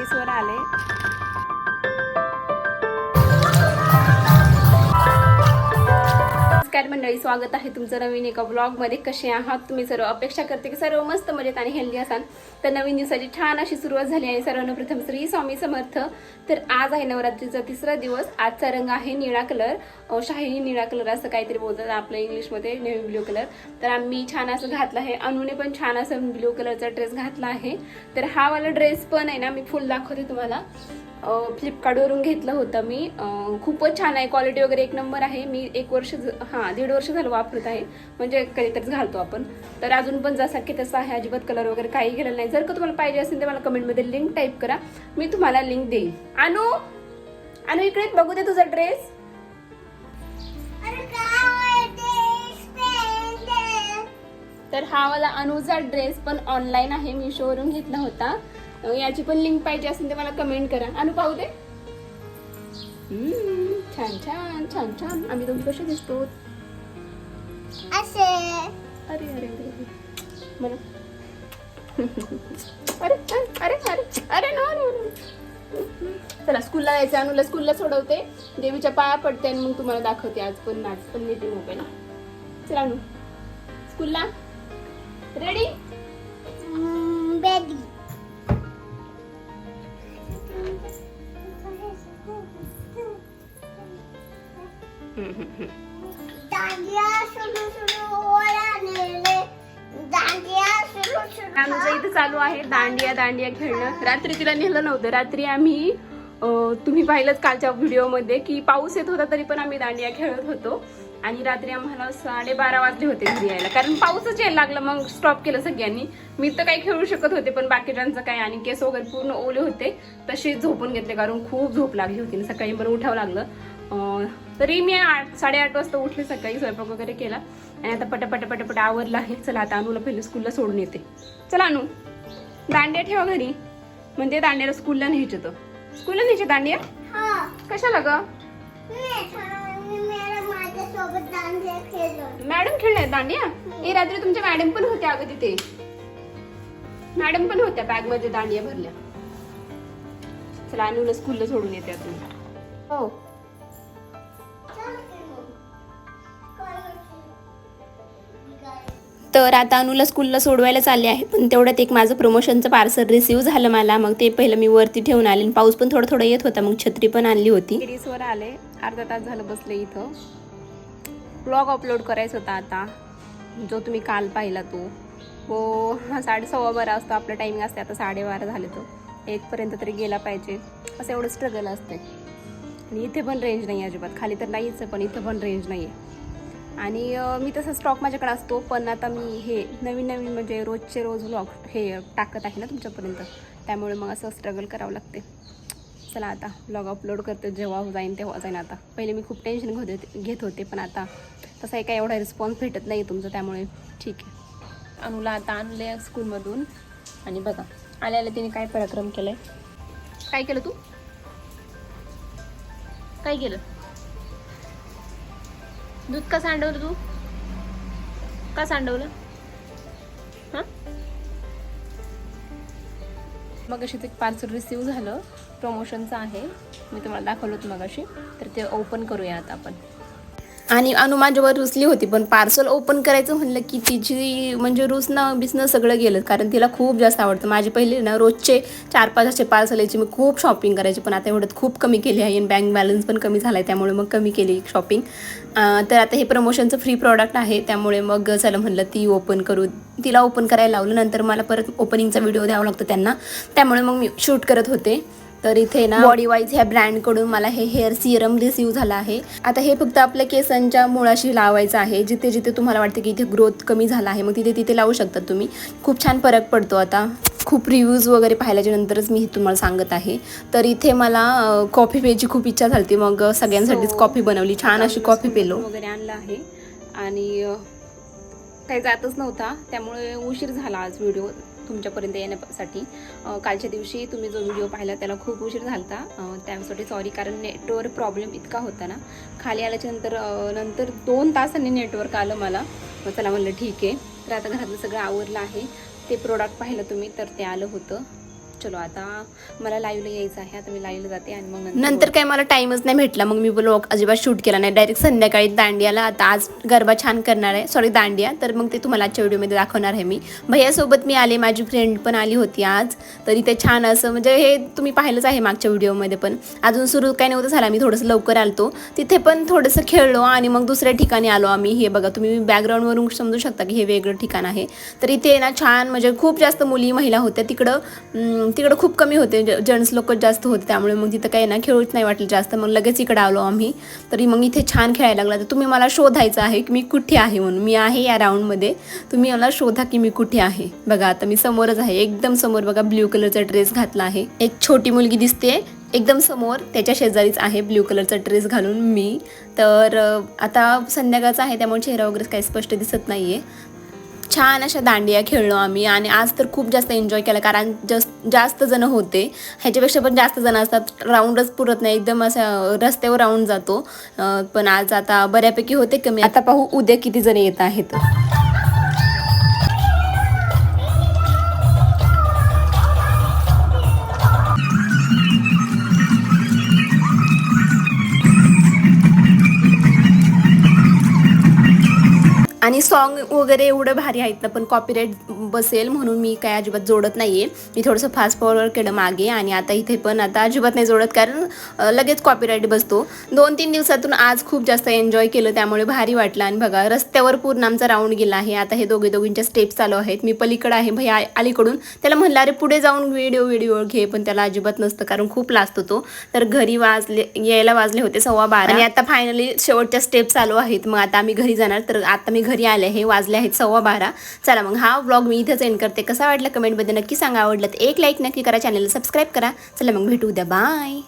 टेरेसवर आले. नमस्कार मंडळी स्वागत आहे तुमचं नवीन एका ब्लॉगमध्ये कसे आहात? तुम्ही सर्व अपेक्षा करते की सर्व मस्त मजेत आणि हेल्दी असाल. तर नवीन दिवसाची छान अशी सुरुवात झाली आहे सर्वांना. प्रथम श्री स्वामी समर्थ. तर आज आहे नवरात्रीचा तिसरा दिवस. आजचा रंग आहे निळा कलर. शाही निळा कलर असं काहीतरी बोलतात आपल्या इंग्लिशमध्ये नेव्ही ब्ल्यू कलर. तर आम्ही छान असं घातलं आहे. अनुने पण छान असं ब्ल्यू कलरचा ड्रेस घातला आहे. तर हा वाला ड्रेस पण आहे ना मी फुल दाखवते तुम्हाला. फ्लिपकार्टवरून घेतलं होतं मी. खूपच छान आहे. क्वालिटी वगैरे एक नंबर आहे. मी एक वर्ष ज- हां दीड वर्ष झालं वापरत आहे. म्हणजे कधीतरीच घालतो आपण. तर अजून पण जसा की तसा आहे. अजिबात कलर वगैरे काही गेलेला नाही. जर का तुम्हाला पाहिजे असेल तर मला कमेंटमध्ये लिंक टाईप करा. मी तुम्हाला लिंक देईन आणू आणू इकडे बघू दे तुझा ड्रेस तर हा वाला अनुजा ड्रेस पण ऑनलाईन आहे. मी शोवरून घेतला होता. याची पण लिंक पाहिजे असेल तर मला कमेंट करा. अनु पाहू दे. छान छान छान छान. आम्ही दोघी कसे दिसतो? असे. अरे अरे अरे अरे. मला अरे अरे अरे अरे नो नो. चला स्कूलला जायचं. अनुला स्कूलला सोडवते. देवीच्या पाया पडते आणि मग तुम्हाला दाखवते आज पण नाच पण नेते मोबाईल चला अनु. स्कूलला रेडी बेबी आमचं इथं चालू आहे दांडिया दांडिया खेळणं. रात्री तिला नेलं नव्हतं. रात्री आम्ही तुम्ही पाहिलंच कालच्या व्हिडिओमध्ये की पाऊस येत होता तरी पण आम्ही दांडिया खेळत होतो. आणि रात्री आम्हाला साडेबारा वाजले होते घरी यायला. कारण पाऊसच यायला लागला मग स्टॉप केलं सगळ्यांनी. मी तर काही खेळू शकत होते पण बाकीच्यांचं काय आणि केस वगैरे पूर्ण ओले होते. तसे झोपून घेतले कारण खूप झोप लागली होती सकाळी बरं उठावं लागलं. तरी मी आठ साडेआठ वाजता उठले सकाळी स्वयंपाक वगैरे केला. आणि आता पटापट पटापट आवरलं आहे. चला आता अनुला पहिले स्कूलला सोडून येते. चला अनु दांड्या ठेवा घरी. म्हणजे दांड्याला स्कूलला न्यायचं तर स्कूलला न्यायचे दांड्या? कशाला ग? मॅडम खेळल्या दांड्या? ए रात्री तुमच्या मॅडम पण होत्या अगं तिथे. मॅडम पण होत्या बॅगमध्ये दांडिया भरल्या. चला अनुला स्कूलला सोडून येते आता. हो. तर आता अनुला स्कूलला सोडवायला चालले आहे पण तेवढ्यात एक माझं प्रमोशनचं पार्सल रिसीव झालं मला. मग ते पहिलं मी वरती ठेवून आले. आणि पाऊस पण थोडं थोडं येत होता मग छत्री पण आणली होती. टेरेसवर आले. अर्धा तास झालं बसले इथं. ब्लॉग अपलोड करायचा होता आता. जो तुम्ही काल पाहिला तो. हो हा साडे सव्वा बारा असतो आपलं टायमिंग असते आता साडेबारा झाले तो. एकपर्यंत तरी गेला पाहिजे. असं एवढं स्ट्रगल असते. आणि इथे पण रेंज नाही अजिबात. खाली तर नाहीच आहे पण इथं पण रेंज नाही आहे आणि मी तसं स्टॉक माझ्याकडे असतो पण आता मी हे नवीन नवीन म्हणजे रोजचे रोज व्लॉग हे टाकत आहे ना तुमच्यापर्यंत. त्यामुळे मग असं स्ट्रगल करावं लागते. चला आता ब्लॉग अपलोड करते जेव्हा जाईन तेव्हा जाईन आता. पहिले मी खूप टेन्शन घेत होते घेत होते पण आता तसा काही एवढा रिस्पॉन्स भेटत नाही तुमचं त्यामुळे ठीक आहे. अनुला आता आणले स्कूलमधून आणि बघा आल्याला तिने काय पराक्रम केलाय? काय केलं तू? काय केलं? दूध का सांडवलं तू? का सांडवलं मग अशीच एक पार्सल रिसीव झालं. प्रमोशनचं आहे. मी तुम्हाला दाखवलं होतं मगाशी. तर ते ओपन करूया आता आपण. आणि अनु माझ्यावर रुसली होती पण पार्सल ओपन करायचं म्हणलं की तिची म्हणजे रुसणं बिसणं सगळं गेलं. कारण तिला खूप जास्त आवडतं. माझे पहिले ना रोजचे चार पाच असे पार्सल यायचे मी खूप शॉपिंग करायची पण आता एवढ्यात खूप कमी केली आहे. आणि बँक बॅलन्स पण कमी झाला आहे त्यामुळे मग कमी केली शॉपिंग तर आता हे प्रमोशनचं फ्री प्रॉडक्ट आहे त्यामुळे मग चला म्हणलं ती ओपन करू. तिला ओपन करायला लावलं नंतर मला परत ओपनिंगचा व्हिडिओ द्यावा लागतो त्यांना. त्यामुळे मग मी शूट करत होते. तर इथे ना बॉडी वाईज ह्या ब्रँडकडून मला हे हेअर सिरम रिसीव झालं आहे. आता हे फक्त आपल्या केसांच्या मुळाशी लावायचं आहे जिथे जिथे तुम्हाला वाटतं की इथे ग्रोथ कमी झाला आहे मग तिथे तिथे लावू शकतात तुम्ही. खूप छान फरक पडतो आता. खूप रिव्ह्यूज वगैरे पाहिल्याच्या नंतरच मी हे तुम्हाला सांगत आहे. तर इथे मला कॉफी प्यायची खूप इच्छा झाली मग सगळ्यांसाठीच कॉफी बनवली. छान अशी कॉफी पेलो. वगैरे आणलं आहे. आणि काही जातच नव्हता त्यामुळे उशीर झाला आज व्हिडिओ तुमच्यापर्यंत येण्यासाठी. कालच्या दिवशी तुम्ही जो व्हिडिओ पाहिला त्याला खूप उशीर झाला होता त्यासाठी सॉरी कारण नेटवर्क प्रॉब्लेम इतका होता ना. खाली आल्याच्यानंतर नंतर दोन तासांनी नेटवर्क आलं मला. मग चला म्हणलं ठीक आहे. तर आता घरातलं सगळं आवरलं आहे. ते प्रोडक्ट पाहिलं तुम्ही तर ते आलं होतं. चलो आता मला लाईव्हला यायचं आहे आता मी लाईव्हला जाते आणि मग नंतर काय मला टाईमच नाही भेटला. मग मी ब्लॉग अजिबात शूट केला नाही. डायरेक्ट संध्याकाळी दांडियाला आता आज गरबा छान करणार आहे. सॉरी दांडिया. तर मग ते तुम्हाला आजच्या व्हिडिओमध्ये दाखवणार आहे मी. भैयासोबत मी आले माझी फ्रेंड पण आली होती आज. तर इथे छान असं म्हणजे हे तुम्ही पाहिलंच आहे मागच्या व्हिडिओमध्ये पण. अजून सुरू काय नव्हतं झाला. मी थोडंसं लवकर आलतो. तिथे पण थोडंसं खेळलो आणि मग दुसऱ्या ठिकाणी आलो आम्ही. हे बघा तुम्ही बॅकग्राऊंडवरून समजू शकता की हे वेगळं ठिकाण आहे. तर इथे ना छान म्हणजे खूप जास्त मुली महिला होत्या. तिकडं तिकडं खूप कमी होते. जेंट्स लोक जास्त होते त्यामुळे मग तिथं काही ना खेळूच नाही वाटलं जास्त. मग लगेच इकडं आलो आम्ही. तरी मग इथे छान खेळायला लागला. तर तुम्ही मला शोधायचं आहे की मी कुठे आहे म्हणून. मी आहे या राऊंडमध्ये तुम्ही मला शोधा की मी कुठे आहे. बघा आता मी समोरच आहे. एकदम समोर बघा ब्ल्यू कलरचा ड्रेस घातला आहे. एक छोटी मुलगी दिसते एकदम समोर त्याच्या शेजारीच आहे ब्ल्यू कलरचा ड्रेस घालून मी. तर आता संध्याकाळचा आहे. त्यामुळे चेहरा वगैरे काही स्पष्ट दिसत नाही आहे छान अशा दांडिया खेळलो आम्ही आणि आज तर खूप जास्त एन्जॉय केला कारण जास्त जास्त जण होते. ह्याच्यापेक्षा पण जास्त जण असतात. राऊंडच पुरत नाही. एकदम असं रस्त्यावर राऊंड जातो. पण आज आता बऱ्यापैकी होते कमी. आता पाहू उद्या किती जण येत आहेत. आणि सॉन्ग वगैरे एवढं भारी आहेत ना पण कॉपीराईट बसेल म्हणून मी काय अजिबात जोडत नाही आहे मी थोडंसं फास्ट फॉरवर्ड केलं मागे आणि आता इथे पण आता अजिबात नाही जोडत कारण लगेच कॉपीराईट बसतो. दोन तीन दिवसातून आज खूप जास्त एन्जॉय केलं त्यामुळे भारी वाटलं. आणि बघा रस्त्यावर पूर्ण आमचा राऊंड गेला आहे. आता हे दोघे दोघींच्या स्टेप चालू आहेत. मी पलीकडे आहे भैया अलीकडून. त्याला म्हणलं अरे पुढे जाऊन व्हिडिओ व्हिडिओ घे. पण त्याला अजिबात नसतं कारण खूप लाजतो तो तर घरी वाजले यायला वाजले होते सव्वा बारा. आणि आता फायनली शेवटच्या स्टेप चालू आहेत. मग आता आम्ही घरी जाणार. तर आता मी घरी आले हे वाजले आहेत सव्वा बारा. चला मग हा व्लॉग मी इथंच एंड करते. कसा वाटला कमेंटमध्ये नक्की सांगा. आवडलं तर एक लाईक नक्की करा. चॅनलला सबस्क्राईब करा. चला मग भेटू उद्या. बाय